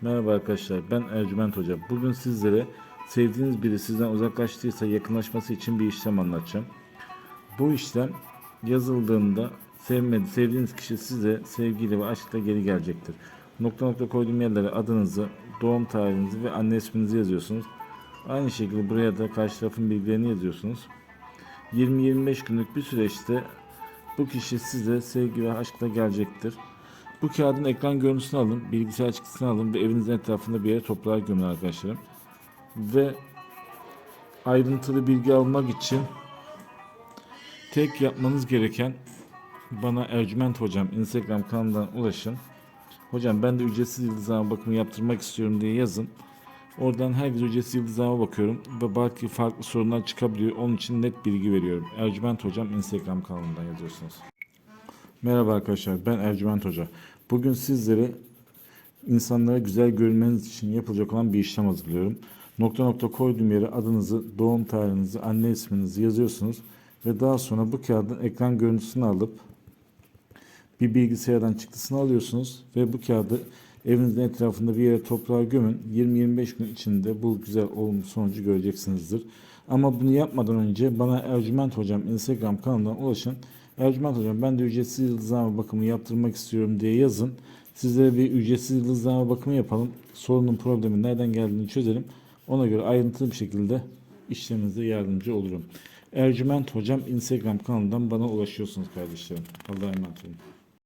Merhaba arkadaşlar ben Ercüment Hoca. Bugün sizlere sevdiğiniz biri sizden uzaklaştıysa yakınlaşması için bir işlem anlatacağım. Bu işlem yazıldığında sevmedi, sevdiğiniz kişi size sevgiyle ve aşkla geri gelecektir. Nokta nokta koyduğum yerlere adınızı, doğum tarihinizi ve anne isminizi yazıyorsunuz. Aynı şekilde buraya da karşı tarafın bilgilerini yazıyorsunuz. 20-25 günlük bir süreçte bu kişi size sevgi ve aşkla gelecektir. Bu kağıdın ekran görüntüsünü alın, bilgisayar çıktısını alın ve evinizin etrafında bir yere toprağa gömün arkadaşlarım. Ve ayrıntılı bilgi almak için tek yapmanız gereken bana Ercüment Hocam Instagram kanalından ulaşın. Hocam ben de ücretsiz yıldızlama bakımı yaptırmak istiyorum diye yazın. Oradan herkes ücretsiz yıldızlama bakıyorum ve belki farklı sorunlar çıkabiliyor. Onun için net bilgi veriyorum. Ercüment Hocam Instagram kanalından yazıyorsunuz. Merhaba arkadaşlar ben Ercüment Hoca. Bugün sizlere insanlara güzel görünmeniz için yapılacak olan bir işlem hazırlıyorum. Nokta nokta koyduğum yere adınızı, doğum tarihinizi, anne isminizi yazıyorsunuz ve daha sonra bu kağıdın ekran görüntüsünü alıp bir bilgisayardan çıktısını alıyorsunuz ve bu kağıdı evinizin etrafında bir yere toprağa gömün. 20-25 gün içinde bu güzel olumlu sonucu göreceksinizdir. Ama bunu yapmadan önce bana Ercüment Hocam Instagram kanalından ulaşın. Ercüment Hocam ben de ücretsiz yıldızlama bakımı yaptırmak istiyorum diye yazın. Sizlere bir ücretsiz yıldızlama bakımı yapalım. Sorunun problemi nereden geldiğini çözelim. Ona göre ayrıntılı bir şekilde işleminize yardımcı olurum. Ercüment Hocam Instagram kanalından bana ulaşıyorsunuz kardeşlerim. Allah'a emanet olun.